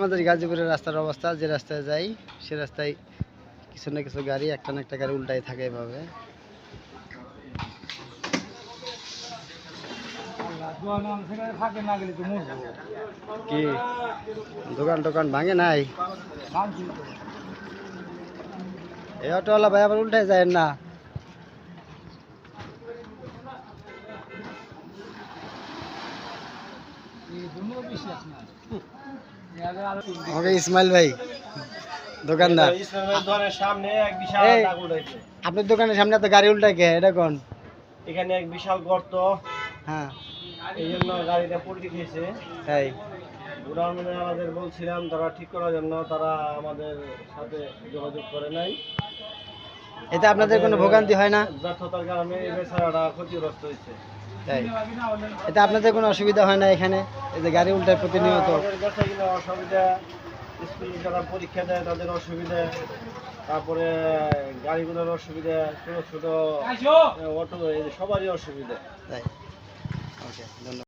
আমাদের গাজীপুরের রাস্তার অবস্থা, যে রাস্তায় যাই, সে রাস্তায় কিছু না কিছু গাড়ি, একটা না একটা গাড়ি উল্টাই থাকে এভাবে। না কি? দোকান টোকান ভাঙে নাই? এই অটোওয়ালা ভাই আবার উল্টাই যায় না। আমাকে ইসমাইল ভাই দোকানদার। আপনার দোকানের সামনে তো গাড়ি উল্টাই কে? এটা কোন? এখানে এক বিশাল গর্ত। হ্যাঁ। এই জন্য গাড়িটা পল্টি খেয়েছে তাই। উড়ান আমাদের বলছিলাম তারা ঠিক করার জন্য তারা আমাদের সাথে যোগাযোগ করে নাই। এতে আপনাদের কোনো ভোগান্তি হয় না? ব্যর্থতার কারণে এই বেচারাটা ক্ষতিগ্রস্ত হয়েছে। তাই। এটা আপনাদের কোনো অসুবিধা হয় না এখানে? এই যে গাড়ি উল্টায় প্রতিনিয়ত। অসুবিধা স্কুল যারা পরীক্ষা দেয় তাদের অসুবিধা তারপরে গাড়িগুলোর অসুবিধা ছোট ছোট অটো সবারই অসুবিধা। তাই। ওকে ধন্যবাদ।